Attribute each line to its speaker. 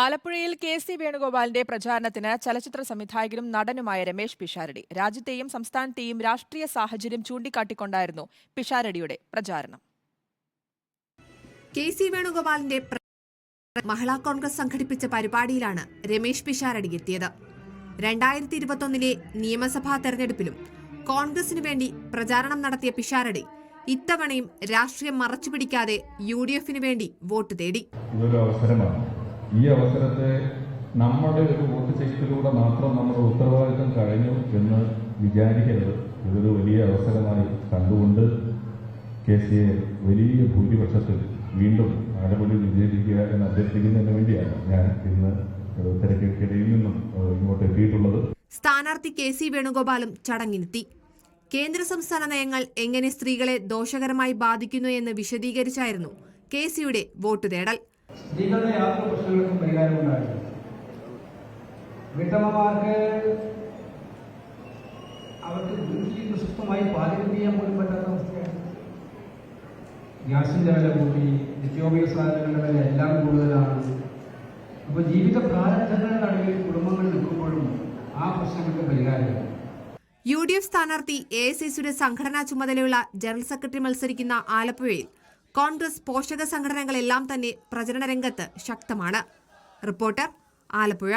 Speaker 1: ആലപ്പുഴയിൽ K C വേണുഗോപാലിന്റെ പ്രചാരണത്തിന് ചലച്ചിത്ര സംവിധായകനും നടനുമായ രമേശ് പിഷാരടി. രാജ്യത്തെയും സംസ്ഥാനത്തെയും രാഷ്ട്രീയ സാഹചര്യം ചൂണ്ടിക്കാട്ടിക്കൊണ്ടായിരുന്നു പിഷാരടിയുടെ പ്രചാരണം.
Speaker 2: കെ സി വേണുഗോപാലിന്റെ മഹിളാ കോൺഗ്രസ് സംഘടിപ്പിച്ച പരിപാടിയിലാണ് രമേശ് പിഷാരടി എത്തിയത്. രണ്ടായിരത്തി ഇരുപത്തൊന്നിലെ നിയമസഭാ തെരഞ്ഞെടുപ്പിലും കോൺഗ്രസിനു വേണ്ടി പ്രചാരണം നടത്തിയ പിഷാരടി ഇത്തവണയും രാഷ്ട്രീയം മറച്ചുപിടിക്കാതെ യു ഡി എഫിനു വേണ്ടി വോട്ട് തേടി.
Speaker 3: ഇതൊരു അവസരമാണ്. ഈ അവസരത്തെ നമ്മുടെ ഒരു വോട്ട് ചെയ്യലിലൂടെ മാത്രം നമ്മുടെ ഉത്തരവാദിത്തം കഴിഞ്ഞു എന്ന് വിചാരിക്കരുത്. ഇതൊരു വലിയ അവസരമായി കണ്ടുകൊണ്ട് കെ സി എ വലിയ ഭൂരിപക്ഷത്തിൽ വീണ്ടും ആലപ്പുഴ വിജയിപ്പിക്കുക എന്ന് അഭ്യർത്ഥിക്കുന്നതിന് വേണ്ടിയാണ് ഞാൻ ഇന്ന് തിരക്കിടയിൽ നിന്നും ഇങ്ങോട്ട് എത്തിയിട്ടുള്ളത്.
Speaker 2: സ്ഥാനാർത്ഥി കെ സി വേണുഗോപാലും ചടങ്ങിനെത്തി. കേന്ദ്ര സംസ്ഥാന നയങ്ങൾ എങ്ങനെ സ്ത്രീകളെ ദോഷകരമായി ബാധിക്കുന്നു എന്ന് വിശദീകരിച്ചായിരുന്നു കെ സിയുടെ വോട്ട് തേടൽ.
Speaker 4: സ്ത്രീകളുടെ യാതൊരു പ്രശ്നങ്ങൾക്കും പരിഹാരമുണ്ടായില്ല വീട്ടമ്മമാർക്ക് അവർക്ക് വീട്ടിൽ പ്രശസ്തമായി പാചകം ചെയ്യാൻ പോലും പറ്റാത്ത അവസ്ഥയാണ്. ഗ്യാസിന്റെ വില കൂടി നിത്യോപയോഗ സാധനങ്ങളുടെ വില എല്ലാം കൂടുതലാണ്. അപ്പോൾ ജീവിത പ്രാരബ്ധങ്ങളുടെ നടുവിൽ കുടുംബങ്ങൾ നിൽക്കുമ്പോഴും ആ പ്രശ്നങ്ങൾക്ക് പരിഹാരമില്ല.
Speaker 2: യു ഡി എഫ് സ്ഥാനാർത്ഥി എ എസ് യുടെ സംഘടനാ ചുമതലയുള്ള ജനറൽ സെക്രട്ടറി മത്സരിക്കുന്ന ആലപ്പുഴയിൽ കോൺഗ്രസ് പോഷക സംഘടനകളെല്ലാം തന്നെ പ്രചരണ രംഗത്ത് ശക്തമാണ്. റിപ്പോർട്ടർ ആലപ്പുഴ.